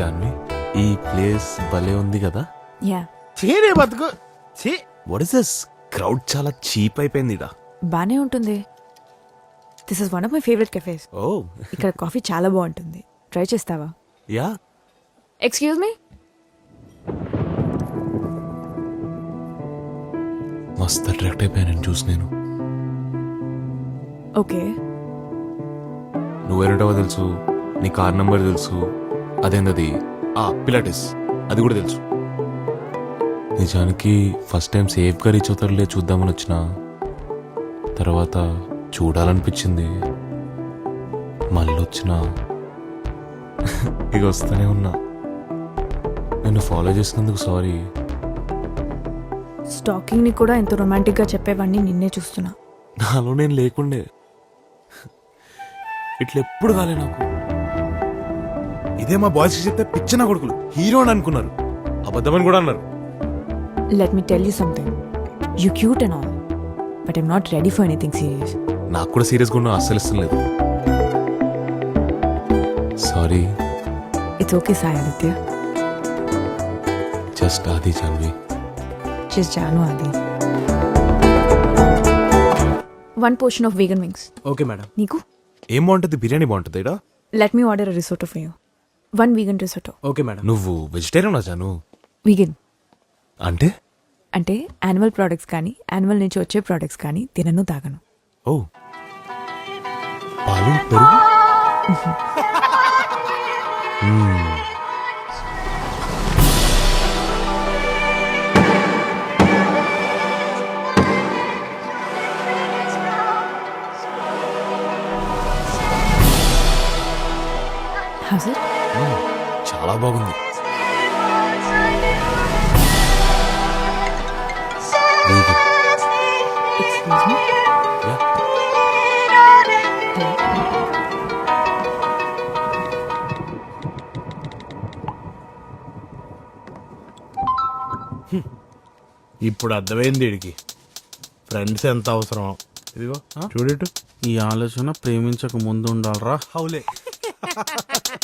చాన్వి ఈ ప్లేస్ భలే ఉంది కదా? యా. చీరే బతుకు. చీ వాట్ ఇస్ దిస్ క్రౌడ్ చాలా చీప్ అయిపోయింది ఇడా బానే ఉంటుంది. This is one of my favourite cafes ఓ ఇక్కడ కాఫీ చాలా బాగుంటుంది. ట్రై చేస్తావా? యా. ఎక్స్క్యూజ్ మీ మస్తు అట్రాక్ట్ అయిపోయాను చూసి నేను. ఓకే నువ్వేరేటో తెలుసు. నీ కార్ నంబర్ తెలుసు. అదేందది? ఆ పిలాటిస్. అది కూడా తెలుసు. నిజానికి ఫస్ట్ టైం సేఫ్గా రీచ్ అవుతారులే చూద్దామని వచ్చిన. తర్వాత చూడాలనిపించింది. మళ్ళీ వచ్చిన ఇక వస్తూనే ఉన్నా. నేను ఫాలో చేసినందుకు సారీ స్టాకింగ్ని కూడా ఎంత రొమాంటిక్గా చెప్పేవాడిని నిన్నే చూస్తున్నా. నాలో నేను లేకుండే. ఇట్లా ఎప్పుడు కాలే నాకు. ఇదే మా బాయ్స్కి చెప్తే పిచ్చన కొడుకులు. హీరో అని అనుకున్నారు. అబద్ధమని కూడా అన్నారు. Let me tell you something you cute and all but I'm not ready for anything serious నాకు కూడా సీరియస్గా ఉన్న అస్సలు ఇష్టం లేదు. Sorry it's okay Sai Aditya just Aadi Janvi చేసి జాను అది one portion of vegan wings okay madam నీకు ఏం బాగుంటుంది? బిర్యానీ బాగుంటుంది ఇడా let me order risotto for you one vegan risotto okay madam. నువ్వు వెజిటేరియన్ జాను? వీగన్. అంటే? అంటే యానిమల్ ప్రోడక్ట్స్ కానీ యానిమల్ నుంచి వచ్చే ప్రోడక్ట్స్ కానీ తినను తాగను. ఓ. పాలు పెరుగు. How's it hmm. చాలా బాగుంది. యా. ఇప్పుడు అర్థమైంది వీడికి. ఫ్రెండ్స్ ఎంత అవసరం ఇదిగో చూడటు ఈ ఆలోచన ప్రేమించక ముందు ఉండాలరా. హౌలే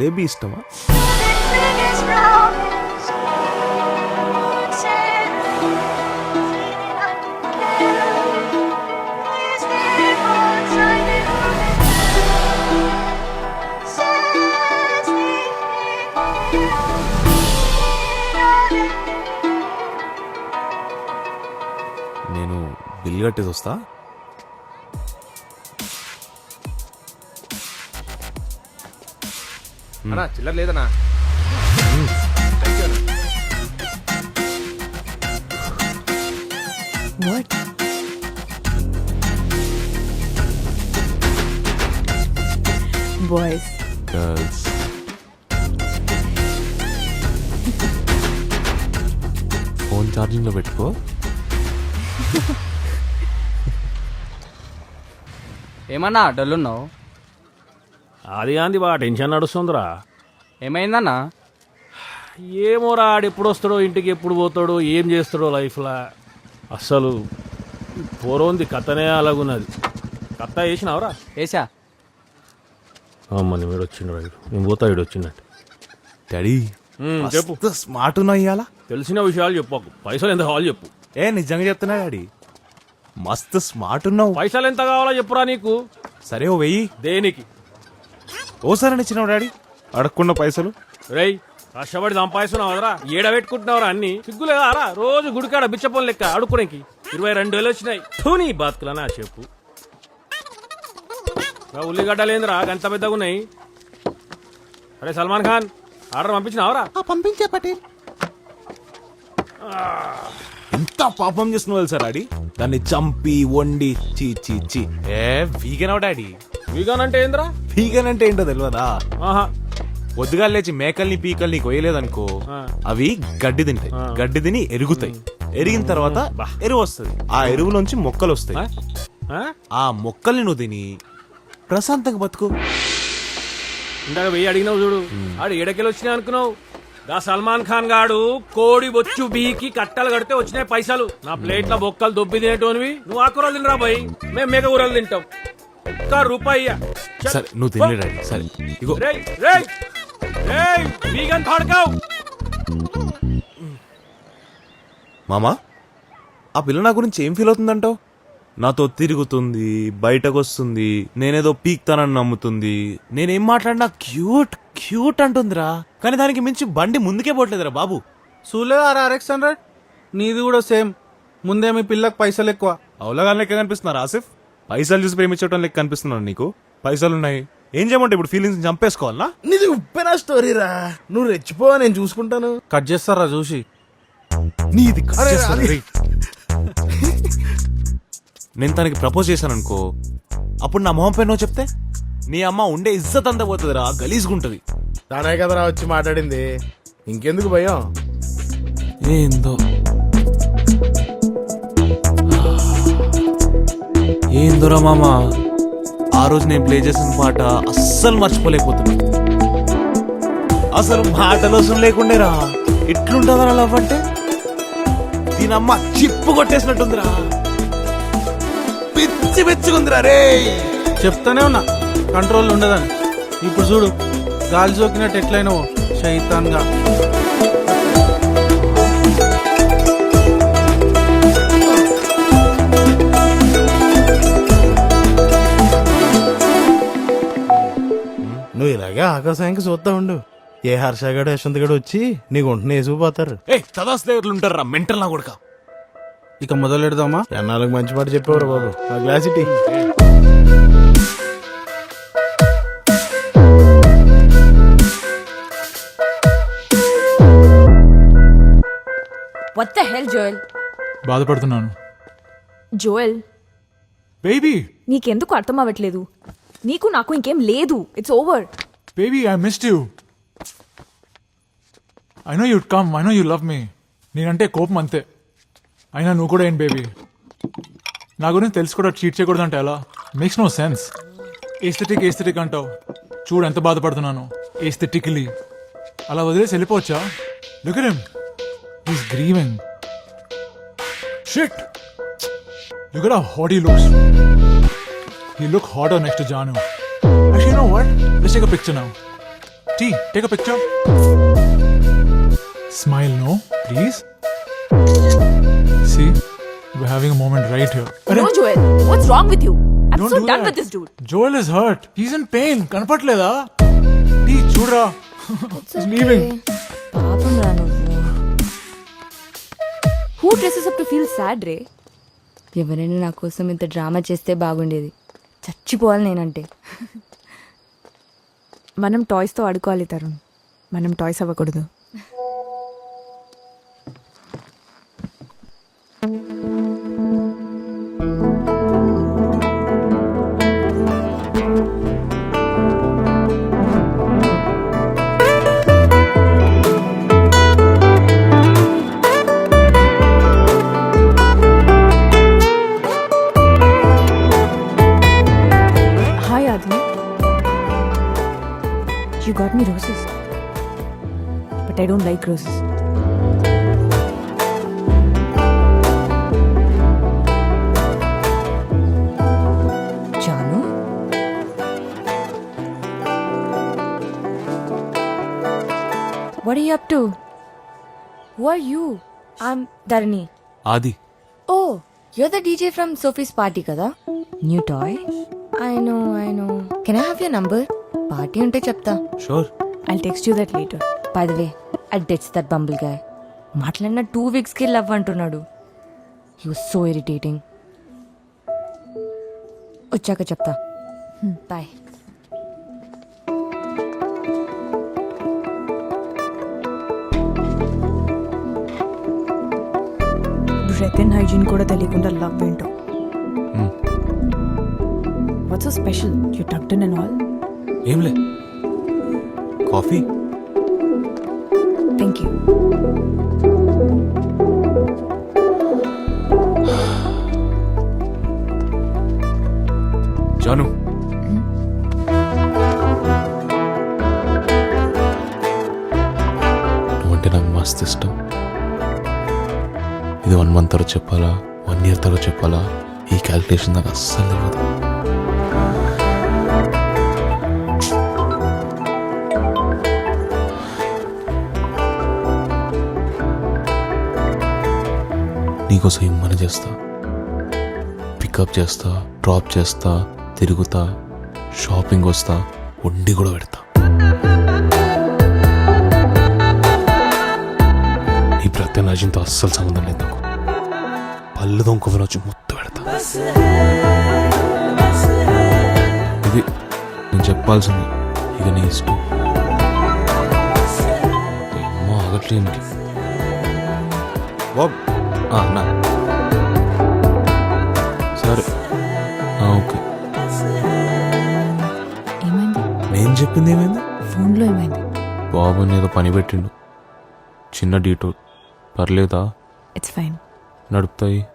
జిలేబీ ఇష్టమా? నేను బిల్ కట్టేసి వస్తా. అన్నా చిల్లర లేదన్నా. వాట్ బాయ్స్ గర్ల్స్ ఫోన్ ఛార్జింగ్లో పెట్టుకో. ఏమన్నా డల్లున్నావు? అది గాంధీ బా టెన్షన్ నడుస్తుందిరా. ఏమైందన్నా? ఏమోరా ఆడు ఎప్పుడు వస్తాడో ఇంటికి ఎప్పుడు పోతాడో ఏం చేస్తాడో లైఫ్లో. అస్సలు పూర్వంది కథనే అలాగున్నది కథ వేసినావురా? ఏసా అమ్మని వీడు వచ్చిండు రైడు నేను పోతా వీడు వచ్చిండట డాడీ చెప్పు మస్తు స్మార్ట్ ఉన్నావు ఇవాళ తెలిసిన విషయాలు చెప్పకు. పైసలు ఎంత కావాలో చెప్పు. ఏ నిజంగా చెప్తున్నా డాడీ? మస్తు స్మార్ట్ ఉన్నావు పైసలు ఎంత కావాలో చెప్పురా నీకు. సరే ఓ వెయ్యి. దేనికి? ఓసారి ఇచ్చినావు డాడీ? అడగకుండా పైసలు? రేయ్ కష్టపడి సంపాదిస్తున్నావు కదరా ఏడ పెట్టుకుంటున్నావురా అన్ని. సిగ్గులేదా రా రోజు గుడికాడ బిచ్చపొలు లెక్క ఆడుకోనికి ఇరవై రెండు వేలు వచ్చినాయి. ధోని బాతుకులా నా చెప్పు. నా ఉల్లిగడ్డలేందిరా గంత పెద్దగా ఉన్నాయి. అరే సల్మాన్ ఖాన్ ఆర్డర్ పంపించినావరా? పంపించే పటేల్. ఎంత పాపం చేస్తున్నావు తెలుసా డాడీ? దాన్ని చంపి వండి చీ చీ చీ. A vegan daddy? వీగాన్ అంటే ఏందిరా? వీగన్ అంటే ఏంటో తెలియదా ఆహా. పొద్దుగా లేచి మేకల్ని పీకల్ని కొయ్యలేదనుకో. అవి గడ్డి తింటాయి. గడ్డి తిని ఎరుగుతాయి. ఎరిగిన తర్వాత ఎరువు వస్తుంది. ఆ ఎరువులోంచి మొక్కలు వస్తాయి. ఆ? మొక్కల్ని నువ్వు తిని ప్రశాంతంగా బతుకు. ఇందాక వెయ్యి అడిగినావు చూడు. ఆడు ఏడకెళ్ళి వచ్చినాయి అనుకున్నావు. గా సల్మాన్ ఖాన్ గాడు కోడి బొచ్చు బీకి కట్టలు కడితే వచ్చినాయి పైసలు. నా ప్లేట్ల బొక్కలు దొబ్బి తినేటోనివి నువ్వు ఆకురాలు తినరా బాయ్? మేము మేక కూరలు తింటాం. ఒక్క రూపాయి. సరే నువ్వు తినలేడు సరే ఇగో. రేయ్ రేయ్. రేయ్ వీగన్ మామా ఆ పిల్ల నా గురించి ఏం ఫీల్ అవుతుందంటావు? నాతో తిరుగుతుంది బయటకు వస్తుంది నేనేదో పీక్తానని నమ్ముతుంది. నేనేం మాట్లాడినా క్యూట్ క్యూట్ అంటుందిరా. కానీ దానికి మించి బండి ముందుకే పోవట్లేదురా బాబు. చూడలేదు ఆర్ ఆర్ఎక్స్ హండ్రెడ్ నీది కూడా సేమ్. ముందే మీ పిల్లకి పైసలు ఎక్కువ. అవులగా లెక్క కనిపిస్తున్నారు ఆసిఫ్? పైసలు చూసి ప్రేమించడం లెక్క కనిపిస్తున్నాను నీకు? పైసలు ఉన్నాయి. ఏం చేయమంటే ఇప్పుడు ఫీలింగ్స్ చంపేసుకోవాలనా? నీది ఉప్పెన స్టోరీ రా? నువ్వు రెచ్చిపో నేను చూసుకుంటాను. కట్ చేస్తారా చూసి? నీది అరే. నేను తనకి ప్రపోజ్ చేశాను అనుకో అప్పుడు నా మొహం పైన చెప్తే నీ అమ్మ ఉండే ఇజ్జత్ అంతా పోతుందిరా గలీజ్గుంటది. తానే కదరా వచ్చి మాట్లాడింది. ఇంకెందుకు భయం? ఏందో? ఏందోరా మామ? ఆ రోజు నేను ప్లే చేసిన పాట అస్సలు మర్చిపోలేకపోతున్నా. అసలు మాటలు అవసరం లేకుండేరా. ఎట్లుంటుందిరా లవ్ అంటే? దీనమ్మ చిప్పు కొట్టేసినట్టుందిరా. పిచ్చి పిచ్చుకుందిరా రే. చెప్తానే ఉన్నా కంట్రోల్ ఉండదని. ఇప్పుడు చూడు గాలి సోకినట్టు ఎట్లయినవో శైతాన్గా. ఆకాశానికి చూస్తా ఉండు. ఏ హర్షగాడు యశ్వంత్ గడు వచ్చి నీకు ఉంటున్న వేసుకుపోతారు ఏ తదాస్ దగ్గర ఉంటారా మెంటల్ నా కొడుక? ఇక మొదలెడదామా? ఎన్నాళ్ళకి మంచి మాట చెప్పేవారు బాబు. నా గ్లాస్ ఇటీ. What the hell, Joel? బాధపడుతున్నాను. Joel, బేబీ నీకెందుకు అర్థం అవ్వట్లేదు? నీకు నాకు ఇంకేం లేదు. It's over baby I missed you I know you'd come I know you love me నేనంటే కోపం అంతే. అయినా నువ్వు కూడా ఏం బేబీ నా గురించి తెలిసి కూడా చీట్ చేయకూడదు అంటే ఎలా? Makes no sense aesthetic aesthetic అంటావు. చూడు ఎంత బాధపడుతున్నాను. ఏస్థెటిక్లీ అలా వదిలేసి వెళ్ళిపోవచ్చా? Look him is grieving shit look at how he he looks. He look next Janu know what let's take a picture now T take a picture smile no please see we're having a moment right here no Joel what's wrong with you I'm Don't so do done that. With this dude Joel is hurt. He's in pain. కనపట్లేదా టీ చూడరా He's leaving. పాపం రా నువ్వు who dresses up to feel sad రే ఎవరైనా నా కోసం ఇంత డ్రామా చేస్తే బాగుండేది చచ్చిపోవాలి నేనంటే మనం టాయ్స్తో ఆడుకోవాలి తరుణ్. మనం టాయ్స్ అవ్వకూడదు. Hi Aadi you got me roses but I don't like roses Janu what you up to who are you I'm Dharani Aadi oh you're the DJ from Sophie's party కదా? New toy I know I know can I have your number party ఉంటే చెప్తా. Sure. I text you that later by the way I dates that Bumble guy మాట్లాడిన two వీక్స్కి love అంటున్నాడు. He was so irritating వచ్చాక చెప్తా. Bye breath and hygiene కూడా తెలియకుండా love ఏంటో? What's so special you tucked and all ఏంలే coffee? Thank you Janu. నువ్వంటే నాకు మస్తు ఇష్టం. ఇది వన్ మంత్ తర్వాత చెప్పాలా? వన్ ఇయర్ తర్వాత చెప్పాలా? ఈ క్యాల్కులేషన్ నాకు అస్సలు తెలియదు నీకోసం ఇమ్మని చేస్తా. పికప్ చేస్తా డ్రాప్ చేస్తా తిరుగుతా షాపింగ్ వస్తా వండి కూడా పెడతా. ఈ ప్రత్యనాజంతో అస్సలు సంబంధం లేదు నాకు. పళ్ళు దొంగ వచ్చి ముత్తు పెడతా. ఇది నేను చెప్పాల్సింది ఇక నీ ఇష్టం. ఏమో ఆగట్లేమిటి బాబ్ ఆ, నా. సరే. ఓకే. ఏమైంది? నేను చెప్పింది ఏమైంది? ఫోన్లో ఏమైంది? బాబు ఏదో పని పెట్టిండు. చిన్న డీటోర్ పర్లేదా? ఇట్స్ ఫైన్ నడుపుతాయి.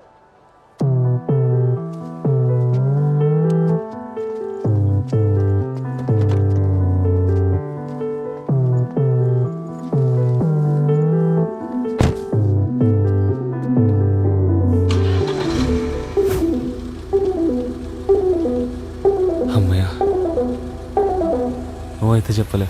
అయితే చెప్పలే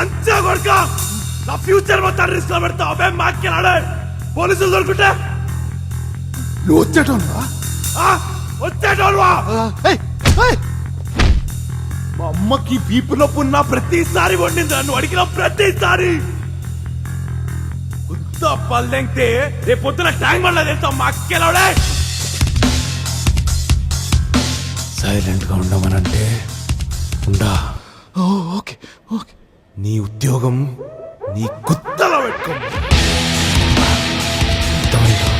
అంతే కొడుక. నా ఫ్యూచర్ మొత్తం రిస్క్లో పెడతావు. అబ్బాయి మాట్లాడే పోలీసులు దొరుకుంటే నువ్వు వచ్చేటోనువా? వచ్చేటోళ్ళవా మా అమ్మకి బీపు నొప్పి ఉన్న ప్రతిసారి వండింది నన్ను అడిగిన ప్రతిసారి. పల్లెంగితే రేపు పొద్దున ట్యాంక్ బండ్లో తెలుస్తాం మా అక్కెలోడే సైలెంట్గా ఉండమనంటే ఉండా. Okay okay. నీ ఉద్యోగం నీ గుత్తల పెట్టుకో అర్థమైందా?